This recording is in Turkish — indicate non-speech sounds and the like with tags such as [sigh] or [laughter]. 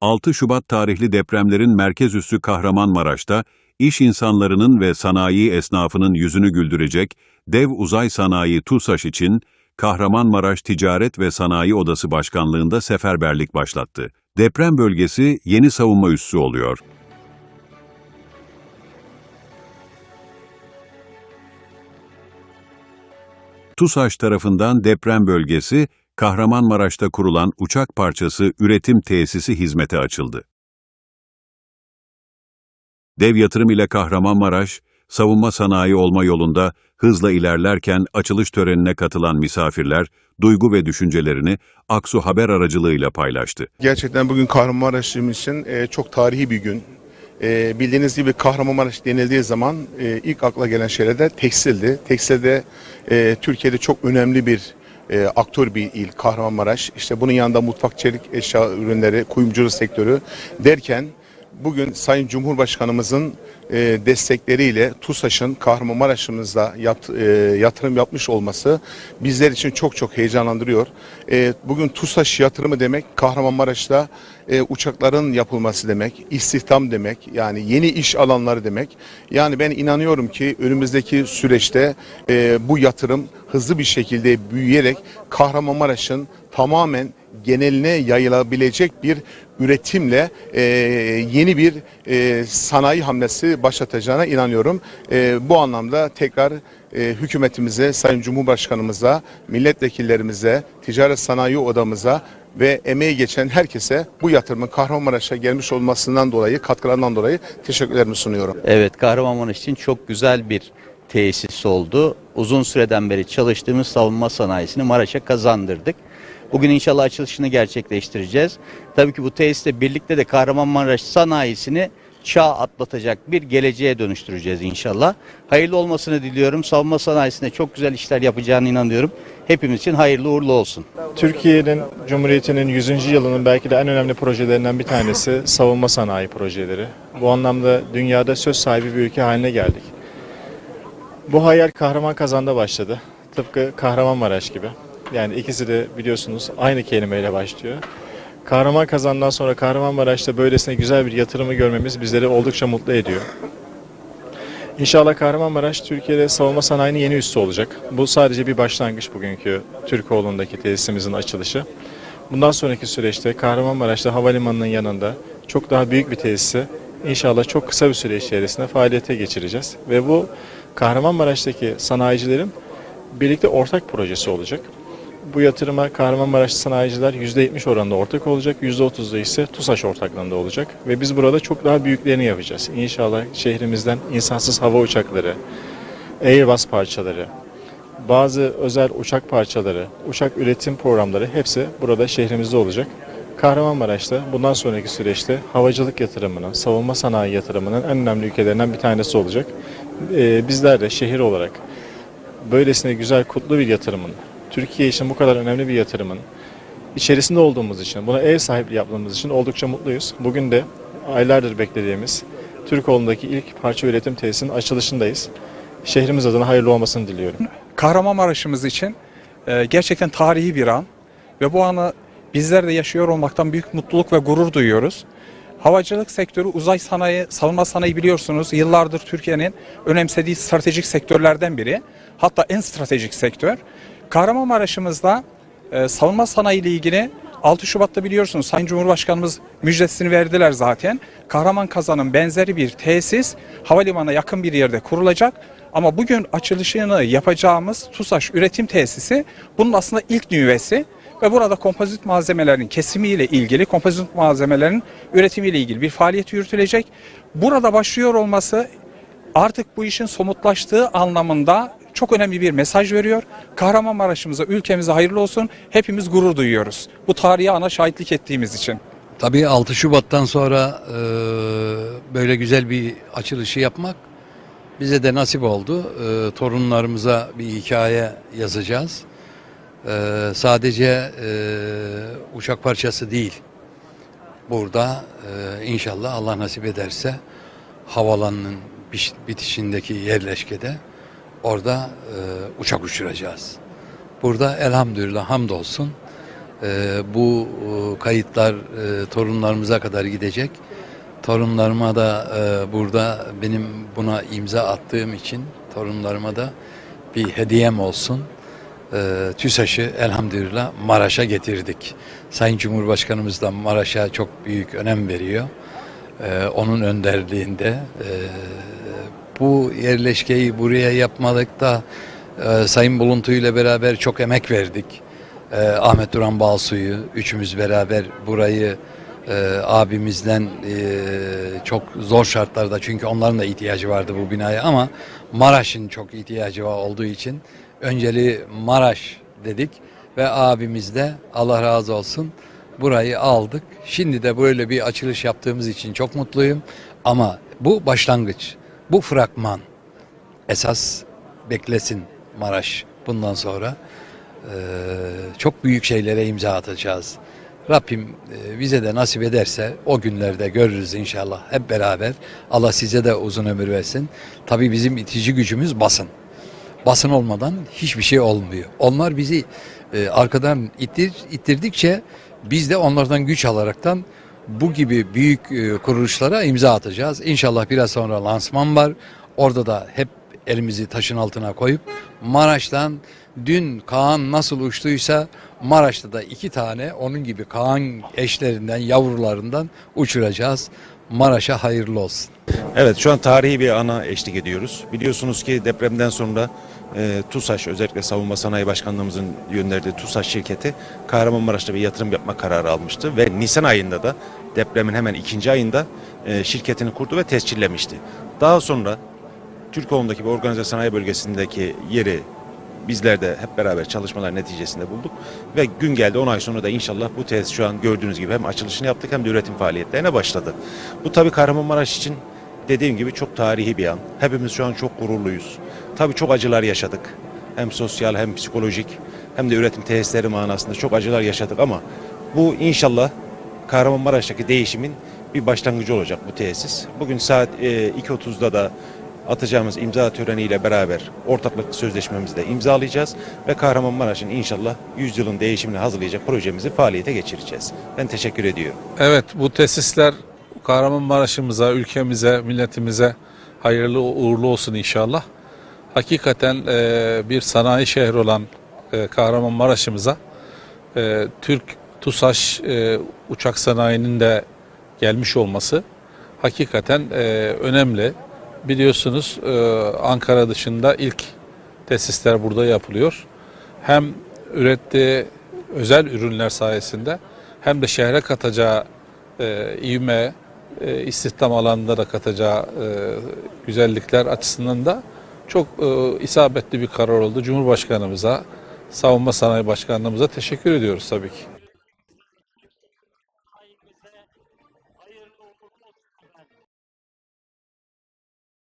6 Şubat tarihli depremlerin merkez üssü Kahramanmaraş'ta iş insanlarının ve sanayi esnafının yüzünü güldürecek dev uzay sanayi TUSAŞ için Kahramanmaraş Ticaret ve Sanayi Odası Başkanlığında seferberlik başlattı. Deprem bölgesi yeni savunma üssü oluyor. TUSAŞ tarafından deprem bölgesi, Kahramanmaraş'ta kurulan uçak parçası üretim tesisi hizmete açıldı. Dev yatırım ile Kahramanmaraş, savunma sanayi olma yolunda hızla ilerlerken açılış törenine katılan misafirler, duygu ve düşüncelerini Aksu Haber aracılığıyla paylaştı. Gerçekten bugün Kahramanmaraş'ım için e, çok tarihi bir gün. E, bildiğiniz gibi Kahramanmaraş denildiği zaman e, ilk akla gelen şeyler de tekstildi. Tekstilde Türkiye'de çok önemli bir e, aktör bir il Kahramanmaraş. İşte bunun yanında mutfak çelik eşya ürünleri, kuyumculuk sektörü derken bugün Sayın Cumhurbaşkanımızın e, destekleriyle TUSAŞ'ın Kahramanmaraş'ımızda yat- e, yatırım yapmış olması bizler için çok çok heyecanlandırıyor. E, bugün TUSAŞ yatırımı demek Kahramanmaraş'ta e, uçakların yapılması demek, istihdam demek, yani yeni iş alanları demek. Yani ben inanıyorum ki önümüzdeki süreçte e, bu yatırım hızlı bir şekilde büyüyerek Kahramanmaraş'ın tamamen geneline yayılabilecek bir üretimle e, yeni bir e, sanayi hamlesi başlatacağına inanıyorum. E, bu anlamda tekrar e, hükümetimize, Sayın Cumhurbaşkanımıza, milletvekillerimize, Ticaret Sanayi Odamıza ve emeği geçen herkese bu yatırımın Kahramanmaraş'a gelmiş olmasından dolayı, katkılarından dolayı teşekkürlerimi sunuyorum. Evet, Kahramanmaraş için çok güzel bir tesis oldu. Uzun süreden beri çalıştığımız savunma sanayisini Maraş'a kazandırdık. Bugün inşallah açılışını gerçekleştireceğiz. Tabii ki bu tesisle birlikte de Kahramanmaraş sanayisini çağ atlatacak bir geleceğe dönüştüreceğiz inşallah. Hayırlı olmasını diliyorum. Savunma sanayisinde çok güzel işler yapacağına inanıyorum. Hepimiz için hayırlı uğurlu olsun. Türkiye'nin Cumhuriyeti'nin 100. yılının belki de en önemli projelerinden bir tanesi [laughs] savunma sanayi projeleri. Bu anlamda dünyada söz sahibi bir ülke haline geldik. Bu hayal Kahraman Kazan'da başladı. Tıpkı Kahramanmaraş gibi. Yani ikisi de biliyorsunuz aynı kelimeyle başlıyor. Kahraman Kazan'dan sonra Kahramanmaraş'ta böylesine güzel bir yatırımı görmemiz bizleri oldukça mutlu ediyor. İnşallah Kahramanmaraş Türkiye'de savunma sanayinin yeni üssü olacak. Bu sadece bir başlangıç bugünkü Türkoğlu'ndaki tesisimizin açılışı. Bundan sonraki süreçte Kahramanmaraş'ta havalimanının yanında çok daha büyük bir tesisi inşallah çok kısa bir süre içerisinde faaliyete geçireceğiz. Ve bu Kahramanmaraş'taki sanayicilerin birlikte ortak projesi olacak. Bu yatırıma Kahramanmaraş sanayiciler %70 oranında ortak olacak, %30'da ise TUSAŞ ortaklığında olacak. Ve biz burada çok daha büyüklerini yapacağız. İnşallah şehrimizden insansız hava uçakları, Airbus parçaları, bazı özel uçak parçaları, uçak üretim programları hepsi burada şehrimizde olacak. Kahramanmaraş'ta bundan sonraki süreçte havacılık yatırımının, savunma sanayi yatırımının en önemli ülkelerinden bir tanesi olacak. Ee, bizler de şehir olarak böylesine güzel, kutlu bir yatırımın, Türkiye için bu kadar önemli bir yatırımın içerisinde olduğumuz için, buna ev sahipliği yaptığımız için oldukça mutluyuz. Bugün de aylardır beklediğimiz Türkoğlu'ndaki ilk parça üretim tesisinin açılışındayız. Şehrimiz adına hayırlı olmasını diliyorum. Kahramanmaraş'ımız için e, gerçekten tarihi bir an ve bu anı bizler de yaşıyor olmaktan büyük mutluluk ve gurur duyuyoruz. Havacılık sektörü, uzay sanayi, savunma sanayi biliyorsunuz yıllardır Türkiye'nin önemsediği stratejik sektörlerden biri. Hatta en stratejik sektör. Kahramanmaraş'ımızda e, savunma sanayi ile ilgili 6 Şubat'ta biliyorsunuz Sayın Cumhurbaşkanımız müjdesini verdiler zaten. Kahraman Kazan'ın benzeri bir tesis havalimanına yakın bir yerde kurulacak. Ama bugün açılışını yapacağımız TUSAŞ üretim tesisi bunun aslında ilk nüvesi ve burada kompozit malzemelerin kesimiyle ilgili, kompozit malzemelerin üretimiyle ilgili bir faaliyet yürütülecek. Burada başlıyor olması artık bu işin somutlaştığı anlamında çok önemli bir mesaj veriyor. Kahramanmaraş'ımıza, ülkemize hayırlı olsun. Hepimiz gurur duyuyoruz. Bu tarihe ana şahitlik ettiğimiz için. Tabii 6 Şubat'tan sonra e, böyle güzel bir açılışı yapmak bize de nasip oldu. E, torunlarımıza bir hikaye yazacağız. E, sadece e, uçak parçası değil. Burada e, inşallah Allah nasip ederse havalanının biş- bitişindeki yerleşkede orada e, uçak uçuracağız. Burada elhamdülillah hamdolsun E, bu e, kayıtlar e, torunlarımıza kadar gidecek. Torunlarıma da e, burada benim buna imza attığım için torunlarıma da bir hediyem olsun. E, TÜSAŞ'ı elhamdülillah Maraş'a getirdik. Sayın Cumhurbaşkanımız da Maraş'a çok büyük önem veriyor. E, onun önderliğinde e, bu yerleşkeyi buraya yapmadıkta e, Sayın Buluntu ile beraber çok emek verdik. E, Ahmet Duran Balsu'yu üçümüz beraber burayı e, abimizden e, çok zor şartlarda çünkü onların da ihtiyacı vardı bu binaya ama Maraş'ın çok ihtiyacı olduğu için önceli Maraş dedik ve abimiz de Allah razı olsun burayı aldık. Şimdi de böyle bir açılış yaptığımız için çok mutluyum ama bu başlangıç, bu fragman esas beklesin Maraş bundan sonra eee, çok büyük şeylere imza atacağız. Rabbim eee, bize de nasip ederse o günlerde görürüz inşallah hep beraber. Allah size de uzun ömür versin. Tabii bizim itici gücümüz basın. Basın olmadan hiçbir şey olmuyor. Onlar bizi eee, arkadan ittir, ittirdikçe biz de onlardan güç alaraktan bu gibi büyük eee, kuruluşlara imza atacağız. İnşallah biraz sonra lansman var. Orada da hep elimizi taşın altına koyup Maraş'tan dün Kaan nasıl uçtuysa Maraş'ta da iki tane onun gibi Kaan eşlerinden yavrularından uçuracağız. Maraş'a hayırlı olsun. Evet şu an tarihi bir ana eşlik ediyoruz. Biliyorsunuz ki depremden sonra e, TUSAŞ özellikle Savunma Sanayi Başkanlığımızın gönderdiği TUSAŞ şirketi Kahramanmaraş'ta bir yatırım yapma kararı almıştı. Ve Nisan ayında da depremin hemen ikinci ayında e, şirketini kurdu ve tescillemişti. Daha sonra Türkoğlu'ndaki bir organize sanayi bölgesindeki yeri bizler de hep beraber çalışmalar neticesinde bulduk. Ve gün geldi 10 ay sonra da inşallah bu tesis şu an gördüğünüz gibi hem açılışını yaptık hem de üretim faaliyetlerine başladı. Bu tabii Kahramanmaraş için dediğim gibi çok tarihi bir an. Hepimiz şu an çok gururluyuz. Tabii çok acılar yaşadık. Hem sosyal hem psikolojik hem de üretim tesisleri manasında çok acılar yaşadık ama bu inşallah Kahramanmaraş'taki değişimin bir başlangıcı olacak bu tesis. Bugün saat e, 2.30'da da atacağımız imza töreniyle beraber ortaklık sözleşmemizi de imzalayacağız ve Kahramanmaraş'ın inşallah 100 yılın değişimini hazırlayacak projemizi faaliyete geçireceğiz. Ben teşekkür ediyorum. Evet bu tesisler Kahramanmaraş'ımıza, ülkemize, milletimize hayırlı uğurlu olsun inşallah. Hakikaten e, bir sanayi şehri olan e, Kahramanmaraş'ımıza e, Türk TUSAŞ e, uçak sanayinin de gelmiş olması hakikaten e, önemli. Biliyorsunuz e, Ankara dışında ilk tesisler burada yapılıyor. Hem ürettiği özel ürünler sayesinde hem de şehre katacağı e, ivme, e, istihdam alanında da katacağı e, güzellikler açısından da çok e, isabetli bir karar oldu. Cumhurbaşkanımıza, Savunma Sanayi Başkanlığımıza teşekkür ediyoruz tabii ki.